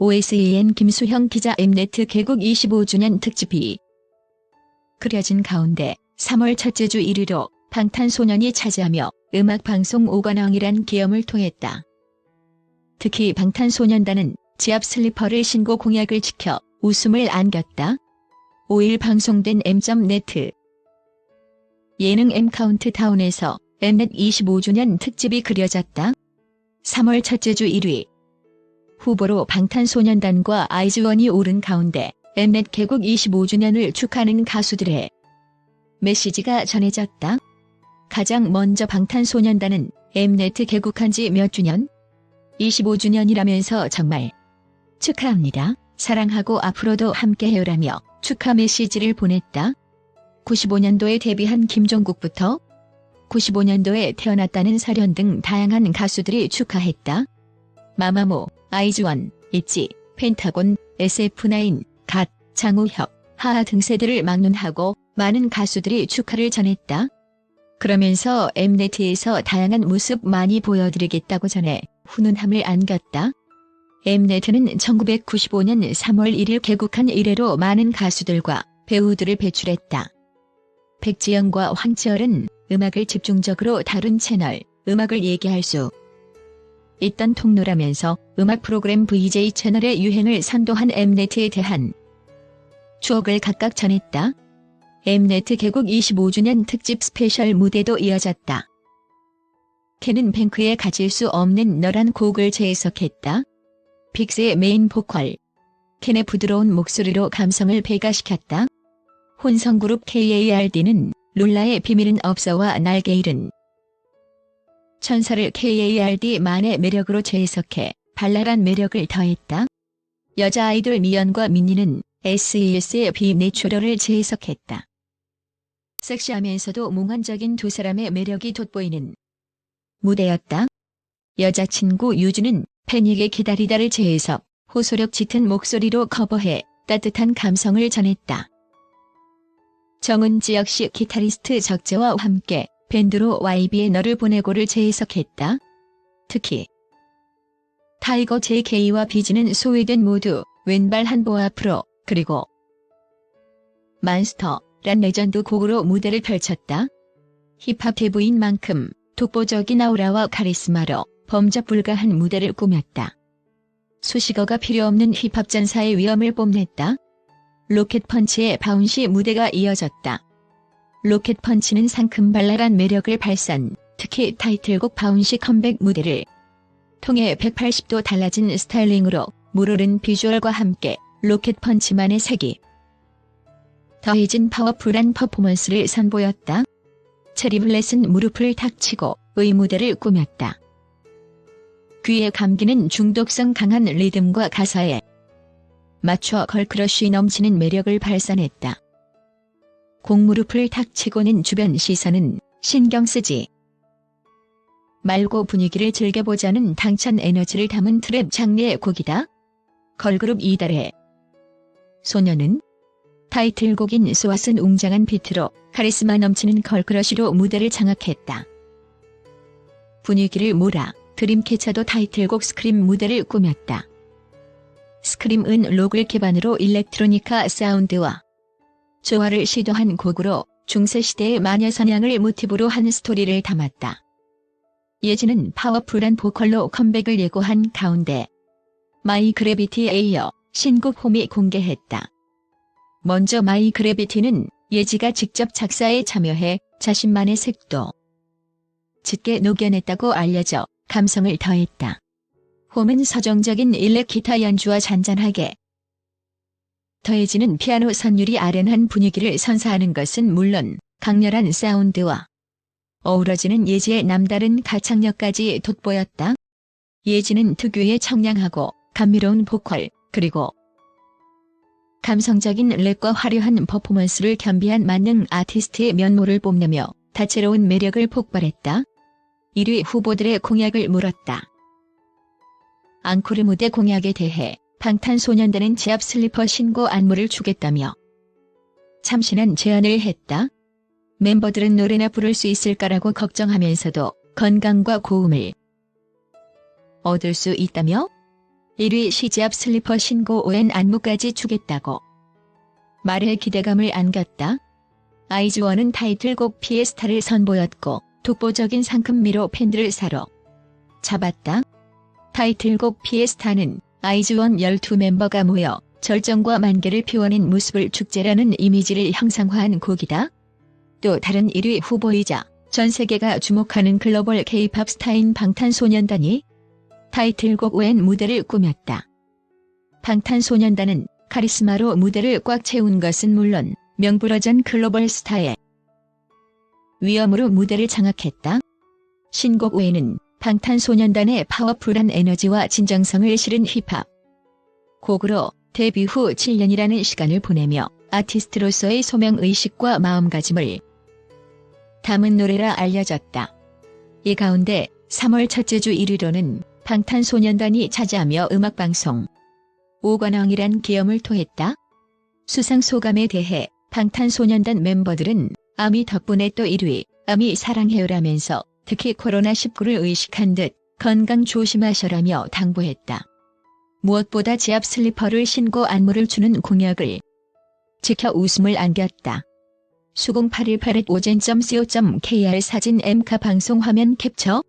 OSEN 김수형 기자 엠네트 개국 25주년 특집이 그려진 가운데 3월 첫째 주 1위로 방탄소년이 차지하며 음악방송 5관왕이란 기염을 통했다. 특히 방탄소년단은 지압 슬리퍼를 신고 공약을 지켜 웃음을 안겼다. 5일 방송된 M.net 예능 M 카운트다운에서 엠넷 25주년 특집이 그려졌다. 3월 첫째 주 1위 후보로 방탄소년단과 아이즈원이 오른 가운데 엠넷 개국 25주년을 축하하는 가수들의 메시지가 전해졌다. 가장 먼저 방탄소년단은 엠네트 개국한 지 몇 주년? 25주년이라면서 정말 축하합니다. 사랑하고 앞으로도 함께해요라며 축하 메시지를 보냈다. 95년도에 데뷔한 김종국부터 95년도에 태어났다는 사련 등 다양한 가수들이 축하했다. 마마무, 아이즈원, 있지, 펜타곤, SF9, 갓, 장우혁, 하하 등 세대를 막론하고 많은 가수들이 축하를 전했다. 그러면서 엠네트에서 다양한 모습 많이 보여드리겠다고 전해 훈훈함을 안겼다. 엠네트는 1995년 3월 1일 개국한 이래로 많은 가수들과 배우들을 배출했다. 백지영과 황치열은 음악을 집중적으로 다룬 채널, 음악을 얘기할 수 있던 통로라면서 음악 프로그램 VJ 채널의 유행을 선도한 엠네트에 대한 추억을 각각 전했다. 엠네트 개국 25주년 특집 스페셜 무대도 이어졌다. 캔은 뱅크에 가질 수 없는 너란 곡을 재해석했다. 빅스의 메인 보컬. 캔의 부드러운 목소리로 감성을 배가시켰다. 혼성그룹 KARD는 룰라의 비밀은 없어와 날개 잃은 천사를 KARD만의 매력으로 재해석해 발랄한 매력을 더했다. 여자 아이돌 미연과 민니는 SES의 비내추럴을 재해석했다. 섹시하면서도 몽환적인 두 사람의 매력이 돋보이는 무대였다. 여자친구 유주는 패닉의 기다리다를 재해석, 호소력 짙은 목소리로 커버해 따뜻한 감성을 전했다. 정은지 역시 기타리스트 적재와 함께 밴드로 YB의 너를 보내고를 재해석했다. 특히 타이거 JK와 비지는 소외된 모두 왼발 한보 앞으로 그리고 만스터란 레전드 곡으로 무대를 펼쳤다. 힙합 대부인 만큼 독보적인 아우라와 카리스마로 범접 불가한 무대를 꾸몄다. 수식어가 필요 없는 힙합 전사의 위엄을 뽐냈다. 로켓펀치의 바운시 무대가 이어졌다. 로켓 펀치는 상큼 발랄한 매력을 발산, 특히 타이틀곡 바운시 컴백 무대를 통해 180도 달라진 스타일링으로 물오른 비주얼과 함께 로켓 펀치만의 색이 더해진 파워풀한 퍼포먼스를 선보였다. 체리블렛은 무릎을 탁 치고 의 무대를 꾸몄다. 귀에 감기는 중독성 강한 리듬과 가사에 맞춰 걸크러쉬 넘치는 매력을 발산했다. 공무릎을 탁 치고는 주변 시선은 신경 쓰지 말고 분위기를 즐겨보자는 당찬 에너지를 담은 트랩 장르의 곡이다. 걸그룹 이달의 소녀는 타이틀곡인 스왓은 웅장한 비트로 카리스마 넘치는 걸크러쉬로 무대를 장악했다. 분위기를 몰아 드림캐쳐도 타이틀곡 스크림 무대를 꾸몄다. 스크림은 록을 기반으로 일렉트로니카 사운드와 조화를 시도한 곡으로 중세시대의 마녀 사냥을 모티브로 한 스토리를 담았다. 예지는 파워풀한 보컬로 컴백을 예고한 가운데 마이 그래비티에 이어 신곡 홈이 공개했다. 먼저 마이 그래비티는 예지가 직접 작사에 참여해 자신만의 색도 짙게 녹여냈다고 알려져 감성을 더했다. 홈은 서정적인 일렉 기타 연주와 잔잔하게 더해지는 피아노 선율이 아련한 분위기를 선사하는 것은 물론 강렬한 사운드와 어우러지는 예지의 남다른 가창력까지 돋보였다. 예지는 특유의 청량하고 감미로운 보컬 그리고 감성적인 랩과 화려한 퍼포먼스를 겸비한 만능 아티스트의 면모를 뽐내며 다채로운 매력을 폭발했다. 1위 후보들의 공약을 물었다. 앙코르 무대 공약에 대해 방탄소년단은 지압 슬리퍼 신고 안무를 주겠다며 참신한 제안을 했다. 멤버들은 노래나 부를 수 있을까라고 걱정하면서도 건강과 고음을 얻을 수 있다며 1위 시지압 슬리퍼 신고 ON 안무까지 주겠다고. 말에 기대감을 안겼다. 아이즈원은 타이틀곡 피에스타를 선보였고 독보적인 상큼미로 팬들을 사로 잡았다. 타이틀곡 피에스타는 아이즈원 12멤버가 모여 절정과 만개를 표하는 모습을 축제라는 이미지를 형상화한 곡이다. 또 다른 1위 후보이자 전 세계가 주목하는 글로벌 K-팝 스타인 방탄소년단이 타이틀곡 웬 무대를 꾸몄다. 방탄소년단은 카리스마로 무대를 꽉 채운 것은 물론 명불허전 글로벌 스타의 위엄으로 무대를 장악했다. 신곡 외에는 방탄소년단의 파워풀한 에너지와 진정성을 실은 힙합 곡으로 데뷔 후 7년이라는 시간을 보내며 아티스트로서의 소명의식과 마음가짐을 담은 노래라 알려졌다. 이 가운데 3월 첫째 주 1위로는 방탄소년단이 차지하며 음악방송 오관왕이란 기염을 통했다. 수상 소감에 대해 방탄소년단 멤버들은 아미 덕분에 또 1위, 아미 사랑해요라면서 특히 코로나19를 의식한 듯 건강 조심하셔라며 당부했다. 무엇보다 지압 슬리퍼를 신고 안무를 추는 공약을 지켜 웃음을 안겼다. 수공 818 오젠.co.kr 사진 엠카 방송 화면 캡처